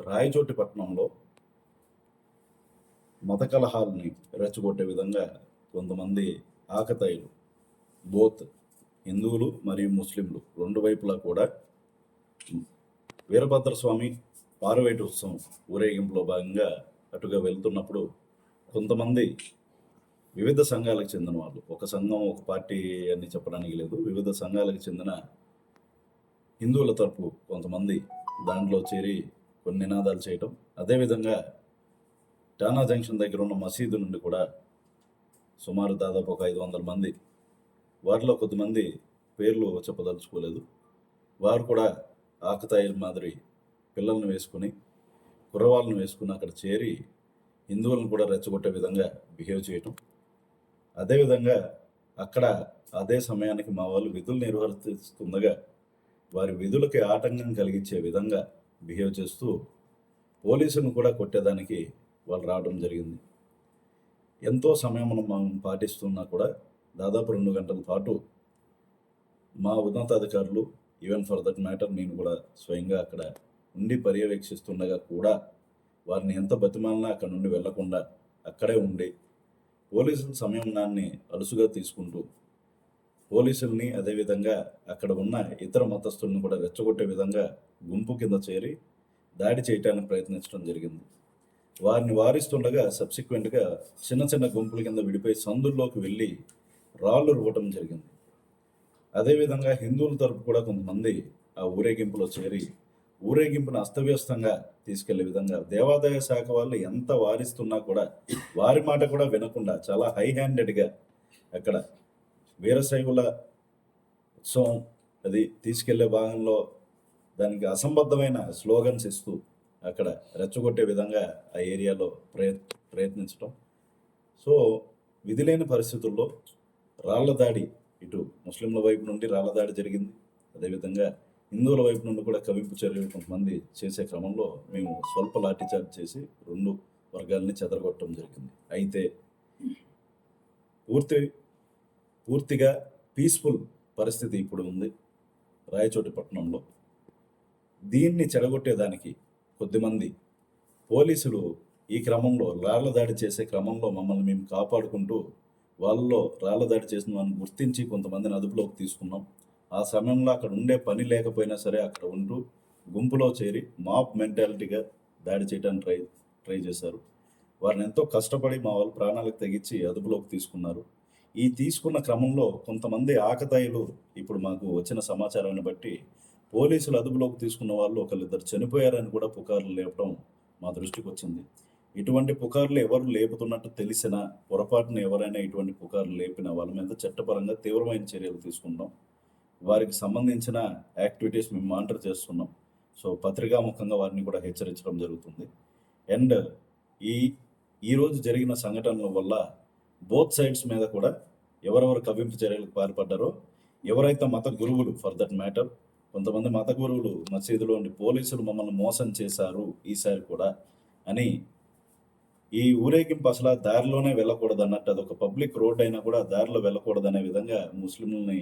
రాయచోటి పట్టణంలో మత కలహాలని రెచ్చగొట్టే విధంగా కొంతమంది ఆకతాయిలు బోత్ హిందువులు మరియు ముస్లింలు రెండు వైపులా కూడా వీరభద్రస్వామి పారువేటి ఉత్సవం ఊరేగింపులో భాగంగా అటుగా వెళ్తున్నప్పుడు కొంతమంది వివిధ సంఘాలకు చెందిన వాళ్ళు ఒక సంఘం ఒక పార్టీ అని చెప్పడానికి లేదు వివిధ సంఘాలకు చెందిన హిందువుల తరపు కొంతమంది దాంట్లో చేరి కొన్ని నినాదాలు చేయటం. అదేవిధంగా టానా జంక్షన్ దగ్గర ఉన్న మసీదు నుండి కూడా సుమారు దాదాపు ఒక ఐదు వందల మంది వారిలో కొద్దిమంది పేర్లు చెప్పదలుచుకోలేదు. వారు కూడా ఆకతాయిల మాదిరి పిల్లల్ని వేసుకుని కుర్రవాళ్ళని వేసుకుని అక్కడ చేరి హిందువులను కూడా రెచ్చగొట్టే విధంగా బిహేవ్ చేయటం. అదేవిధంగా అక్కడ అదే సమయానికి మా వాళ్ళు విధులు నిర్వర్తిస్తుండగా వారి విధులకి ఆటంకం కలిగించే విధంగా బిహేవ్ చేస్తూ పోలీసును కూడా కొట్టేదానికి వాళ్ళు రావడం జరిగింది. ఎంతో సమయం మనం పాటిస్తున్నా కూడా దాదాపు రెండు గంటల పాటు మా ఉన్నతాధికారులు ఈవెన్ ఫర్ దట్ మ్యాటర్ నేను కూడా స్వయంగా అక్కడ ఉండి పర్యవేక్షిస్తుండగా కూడా వారిని ఎంత బతిమాలినా అక్కడ నుండి వెళ్ళకుండా అక్కడే ఉండి పోలీసుల సమయాన్ని అలుసుగా తీసుకుంటూ పోలీసుల్ని అదేవిధంగా అక్కడ ఉన్న ఇతర మతస్థుల్ని కూడా రెచ్చగొట్టే విధంగా గుంపు కింద చేరి దాడి చేయటానికి ప్రయత్నించడం జరిగింది. వారిని వారిస్తుండగా సబ్సిక్వెంట్గా చిన్న చిన్న గుంపుల కింద విడిపోయి సందుల్లోకి వెళ్ళి రాళ్ళు రువ్వటం జరిగింది. అదేవిధంగా హిందువుల తరపు కూడా కొంతమంది ఆ ఊరేగింపులో చేరి ఊరేగింపును అస్తవ్యస్తంగా తీసుకెళ్ళే విధంగా దేవాదాయ శాఖ వాళ్ళు ఎంత వారిస్తున్నా కూడా వారి మాట కూడా వినకుండా చాలా హై హ్యాండెడ్గా అక్కడ వీరశైవుల ఉత్సవం అది తీసుకెళ్ళే భాగంలో దానికి అసంబద్ధమైన స్లోగన్స్ ఇస్తూ అక్కడ రెచ్చగొట్టే విధంగా ఆ ఏరియాలో ప్రయత్ ప్రయత్నించడం సో విధిలేని పరిస్థితుల్లో రాళ్ళ దాడి ఇటు ముస్లింల వైపు నుండి రాళ్ళ దాడి జరిగింది. అదేవిధంగా హిందువుల వైపు నుండి కూడా కవింపు చర్యలు కొంతమంది చేసే క్రమంలో మేము స్వల్ప లాఠీచార్జ్ చేసి రెండు వర్గాల్ని చెదరగొట్టడం జరిగింది. అయితే పూర్తి పూర్తిగా పీస్ఫుల్ పరిస్థితి ఇప్పుడు ఉంది రాయచోటి పట్టణంలో దీన్ని చెడగొట్టేదానికి కొద్దిమంది పోలీసులు ఈ క్రమంలో రాళ్ళ దాడి చేసే క్రమంలో మమ్మల్ని మేము కాపాడుకుంటూ వాళ్ళలో రాళ్ళ దాడి చేసిన వాళ్ళని గుర్తించి కొంతమందిని అదుపులోకి తీసుకున్నాం. ఆ సమయంలో అక్కడ ఉండే పని లేకపోయినా సరే అక్కడ ఉంటూ గుంపులో చేరి మాప్ మెంటాలిటీగా దాడి చేయడానికి ట్రై ట్రై చేశారు. వారిని ఎంతో కష్టపడి మా వాళ్ళు ప్రాణాలకు తెగించి అదుపులోకి తీసుకున్నారు. ఈ తీసుకున్న క్రమంలో కొంతమంది ఆకతాయిలు ఇప్పుడు మాకు వచ్చిన సమాచారాన్ని బట్టి పోలీసులు అదుపులోకి తీసుకున్న వాళ్ళు ఒకళ్ళిద్దరు చనిపోయారని కూడా పుకార్లు లేపడం మా దృష్టికి వచ్చింది. ఇటువంటి పుకార్లు ఎవరు లేపుతున్నట్టు తెలిసిన పొరపాటున ఎవరైనా ఇటువంటి పుకార్లు లేపిన వాళ్ళ మీద చట్టపరంగా తీవ్రమైన చర్యలు తీసుకుంటాం వారికి సంబంధించిన యాక్టివిటీస్ మేము మానిటర్ చేస్తున్నాం. సో పత్రికాముఖంగా వారిని కూడా హెచ్చరించడం జరుగుతుంది. అండ్ ఈ ఈరోజు జరిగిన సంఘటనల వల్ల బోత్ సైడ్స్ మీద కూడా ఎవరెవరు కవ్వింపు చర్యలకు పాల్పడ్డారో ఎవరైతే మత గురువులు ఫర్ దట్ మ్యాటర్ కొంతమంది మత గురువులు మసీదులో ఉండి పోలీసులు మమ్మల్ని మోసం చేశారు ఈసారి కూడా అని ఈ ఊరేగింపు అసలు ఆ దారిలోనే వెళ్ళకూడదు అన్నట్టు అది ఒక పబ్లిక్ రోడ్ అయినా కూడా దారిలో దారిలో వెళ్ళకూడదనే విధంగా ముస్లింలని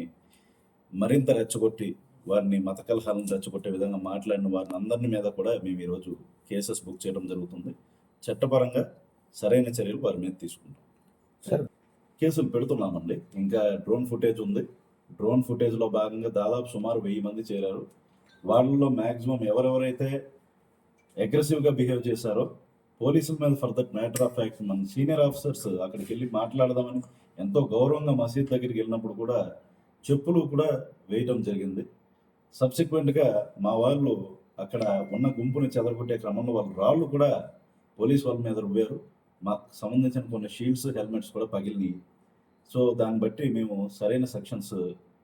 మరింత రెచ్చగొట్టి వారిని మత కలహాలను రెచ్చగొట్టే విధంగా మాట్లాడిన వారిని అందరిని మీద కూడా మేము ఈరోజు కేసెస్ బుక్ చేయడం జరుగుతుంది. చట్టపరంగా సరైన చర్యలు వారి మీద తీసుకుంటాం. కేసులు పెడుతున్నామండి. ఇంకా డ్రోన్ ఫుటేజ్ ఉంది. డ్రోన్ ఫుటేజ్లో భాగంగా దాదాపు సుమారు వెయ్యి మంది చేరారు. వాళ్ళలో మ్యాక్సిమం ఎవరెవరైతే అగ్రెసివ్గా బిహేవ్ చేశారో పోలీసుల మీద for that matter of fact మన సీనియర్ ఆఫీసర్స్ అక్కడికి వెళ్ళి మాట్లాడదామని ఎంతో గౌరవంగా మసీద్ దగ్గరికి వెళ్ళినప్పుడు కూడా చెప్పులు కూడా వేయటం జరిగింది. సబ్సిక్వెంట్గా మా వాళ్ళు అక్కడ ఉన్న గుంపుని చెదరగొట్టే క్రమంలో వాళ్ళు రాళ్ళు కూడా పోలీస్ వాళ్ళ మీద రువ్వారు. మాకు సంబంధించిన కొన్ని షీల్డ్స్ హెల్మెట్స్ కూడా పగిలినాయి. సో దాన్ని బట్టి మేము సరైన సెక్షన్స్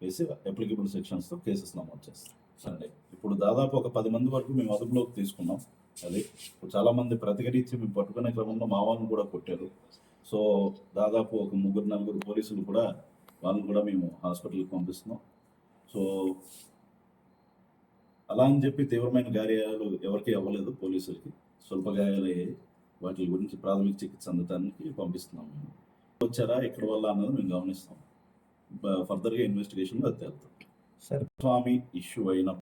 వేసి అప్లికబుల్ సెక్షన్స్తో కేసెస్ నమోదు చేస్తాం. సండే ఇప్పుడు దాదాపు ఒక పది మంది వరకు మేము అదుపులోకి తీసుకున్నాం. అది ఇప్పుడు ప్రతిఘటించి మేము పట్టుకునే క్రమంలో మా వాళ్ళని కూడా కొట్టారు. సో దాదాపు ఒక ముగ్గురు నలుగురు పోలీసులు కూడా వాళ్ళని కూడా మేము హాస్పిటల్కి పంపిస్తున్నాం. సో అలా అని చెప్పి తీవ్రమైన గాయాలు ఎవరికీ అవ్వలేదు పోలీసులకి. స్వల్ప గాయాలయ్యాయి. వాటి గురించి ప్రాథమిక చికిత్స అందటానికి పంపిస్తున్నాం మేము. వచ్చారా ఎక్కడ వల్ల అన్నది మేము గమనిస్తాం. ఫర్దర్గా ఇన్వెస్టిగేషన్లో అది తేలుతాం సార్. స్వామి ఇష్యూ అయిన